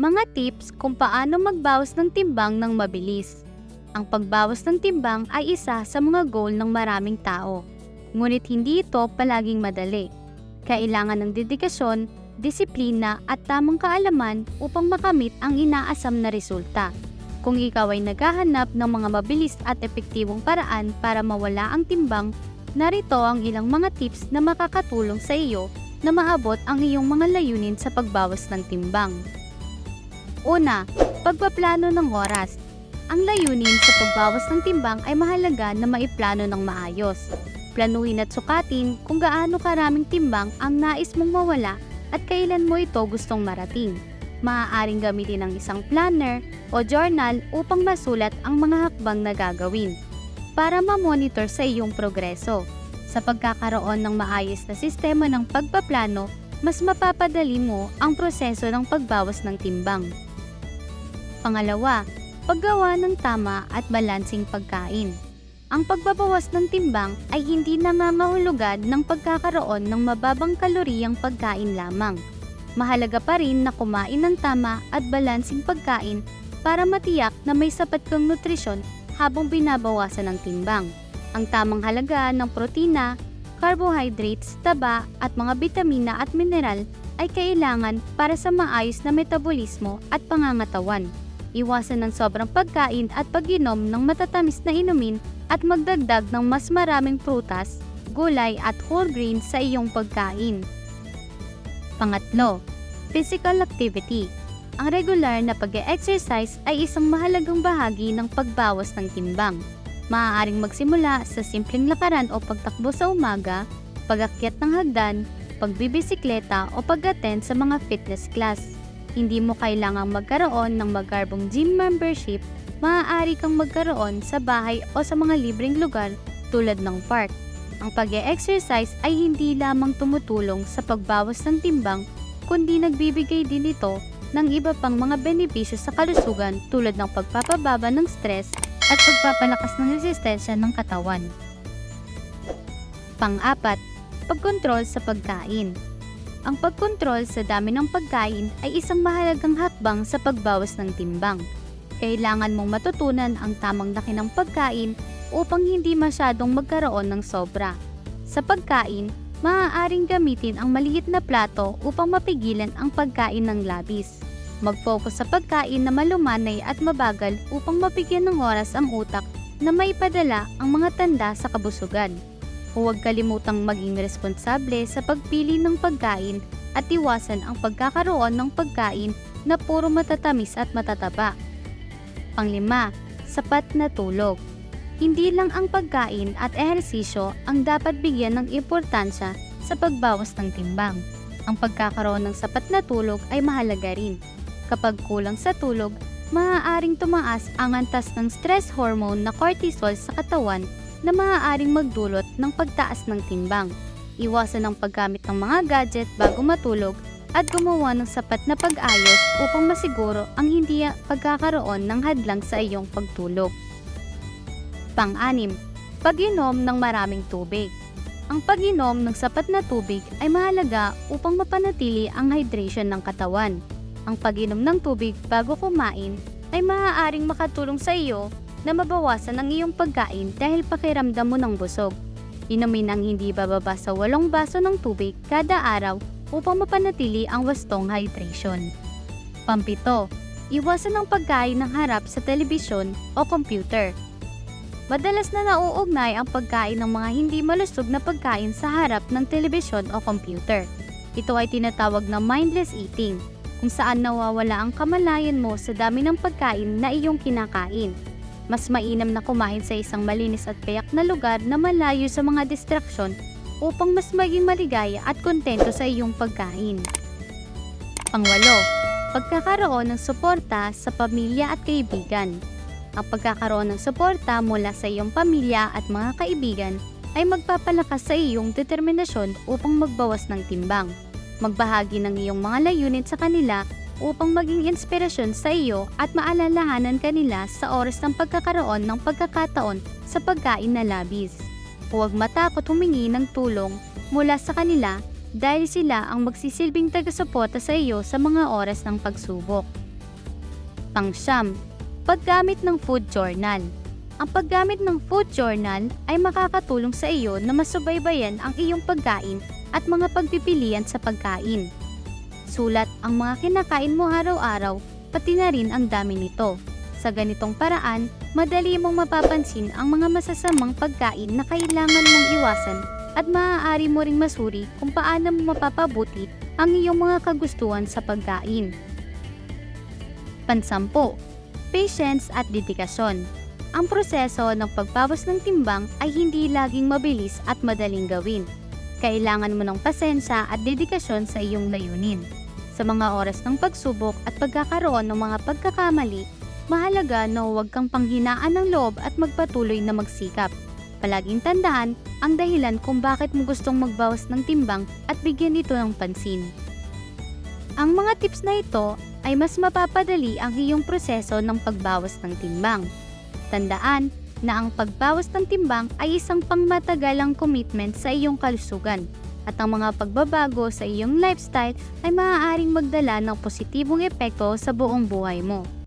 Mga tips kung paano magbawas ng timbang ng mabilis. Ang pagbawas ng timbang ay isa sa mga goal ng maraming tao. Ngunit hindi ito palaging madali. Kailangan ng dedikasyon, disiplina at tamang kaalaman upang makamit ang inaasam na resulta. Kung ikaw ay naghahanap ng mga mabilis at epektibong paraan para mawala ang timbang, narito ang ilang mga tips na makakatulong sa iyo na maabot ang iyong mga layunin sa pagbawas ng timbang. Una, pagpaplano ng oras. Ang layunin sa pagbawas ng timbang ay mahalaga na maiplano ng maayos. Planuhin at sukatin kung gaano karaming timbang ang nais mong mawala at kailan mo ito gustong marating. Maaaring gamitin ang isang planner o journal upang masulat ang mga hakbang na gagawin para ma-monitor sa iyong progreso. Sa pagkakaroon ng maayos na sistema ng pagpaplano, mas mapapadali mo ang proseso ng pagbawas ng timbang. Pangalawa, paggawa ng tama at balansing pagkain. Ang pagbabawas ng timbang ay hindi nangangahulugan ng pagkakaroon ng mababang kaloriyang pagkain lamang. Mahalaga pa rin na kumain ng tama at balansing pagkain para matiyak na may sapat kang nutrisyon habang binabawasan ng timbang. Ang tamang halaga ng protina, carbohydrates, taba at mga bitamina at mineral ay kailangan para sa maayos na metabolismo at pangangatawan. Iwasan ng sobrang pagkain at pag-inom ng matatamis na inumin at magdagdag ng mas maraming prutas, gulay at whole grains sa iyong pagkain. Pangatlo, physical activity. Ang regular na pag-exercise ay isang mahalagang bahagi ng pagbawas ng timbang. Maaaring magsimula sa simpleng lakaran o pagtakbo sa umaga, pagakyat ng hagdan, pagbibisikleta o pag-attend sa mga fitness class. Hindi mo kailangang magkaroon ng magarbong gym membership, maaari kang magkaroon sa bahay o sa mga libreng lugar tulad ng park. Ang pag exercise ay hindi lamang tumutulong sa pagbawas ng timbang, kundi nagbibigay din ito ng iba pang mga benepisyo sa kalusugan tulad ng pagpapababa ng stress at pagpapalakas ng resistensya ng katawan. Pang-apat, pagkontrol sa pagkain. Ang pagkontrol sa dami ng pagkain ay isang mahalagang hakbang sa pagbawas ng timbang. Kailangan mong matutunan ang tamang laki ng pagkain upang hindi masyadong magkaroon ng sobra. Sa pagkain, maaaring gamitin ang maliit na plato upang mapigilan ang pagkain ng labis. Mag-focus sa pagkain na malumanay at mabagal upang mapigyan ng oras ang utak na maipadala ang mga tanda sa kabusugan. Huwag kalimutang maging responsable sa pagpili ng pagkain at iwasan ang pagkakaroon ng pagkain na puro matatamis at matataba. Panglima, sapat na tulog. Hindi lang ang pagkain at ehersisyo ang dapat bigyan ng importansya sa pagbawas ng timbang. Ang pagkakaroon ng sapat na tulog ay mahalaga rin. Kapag kulang sa tulog, maaaring tumaas ang antas ng stress hormone na cortisol sa katawan na maaaring magdulot ng pagtaas ng timbang. Iwasan ang paggamit ng mga gadget bago matulog at gumawa ng sapat na pag-ayos upang masiguro ang hindi pagkakaroon ng hadlang sa iyong pagtulog. Pang-anim, pag-inom ng maraming tubig. Ang pag-inom ng sapat na tubig ay mahalaga upang mapanatili ang hydration ng katawan. Ang pag-inom ng tubig bago kumain ay maaaring makatulong sa iyo na mabawasan ang iyong pagkain dahil pakiramdam mo ng busog. Inumin ang hindi bababa sa walong baso ng tubig kada araw upang mapanatili ang wastong hydration. Pampito, iwasan ang pagkain ng harap sa telebisyon o computer. Madalas na nauugnay ang pagkain ng mga hindi malusog na pagkain sa harap ng telebisyon o computer. Ito ay tinatawag na mindless eating, kung saan nawawala ang kamalayan mo sa dami ng pagkain na iyong kinakain. Mas mainam na kumain sa isang malinis at payak na lugar na malayo sa mga distraksyon upang mas maging maligaya at kontento sa iyong pagkain. Pangwalo, pagkakaroon ng suporta sa pamilya at kaibigan. Ang pagkakaroon ng suporta mula sa iyong pamilya at mga kaibigan ay magpapalakas sa iyong determinasyon upang magbawas ng timbang. Magbahagi ng iyong mga layunin sa kanila upang maging inspirasyon sa iyo at maalalahanan kanila sa oras ng pagkakaroon ng pagkakataon sa pagkain na labis. Huwag matakot humingi ng tulong mula sa kanila dahil sila ang magsisilbing taga-suporta sa iyo sa mga oras ng pagsubok. Pangsyam, paggamit ng food journal. Ang paggamit ng food journal ay makakatulong sa iyo na masubaybayan ang iyong pagkain at mga pagpipilian sa pagkain. Sulat ang mga kinakain mo araw-araw, pati na rin ang dami nito. Sa ganitong paraan, madali mong mapapansin ang mga masasamang pagkain na kailangan mong iwasan at maaari mo ring masuri kung paano mo mapapabuti ang iyong mga kagustuhan sa pagkain. Pansampo, patience at dedikasyon. Ang proseso ng pagbawas ng timbang ay hindi laging mabilis at madaling gawin. Kailangan mo ng pasensya at dedikasyon sa iyong layunin. Sa mga oras ng pagsubok at pagkakaroon ng mga pagkakamali, mahalaga na huwag kang panghinaan ng loob at magpatuloy na magsikap. Palaging tandaan ang dahilan kung bakit mo gustong magbawas ng timbang at bigyan ito ng pansin. Ang mga tips na ito ay mas mapapadali ang iyong proseso ng pagbawas ng timbang. Tandaan na ang pagbawas ng timbang ay isang pangmatagalang commitment sa iyong kalusugan at ang mga pagbabago sa iyong lifestyle ay maaaring magdala ng positibong epekto sa buong buhay mo.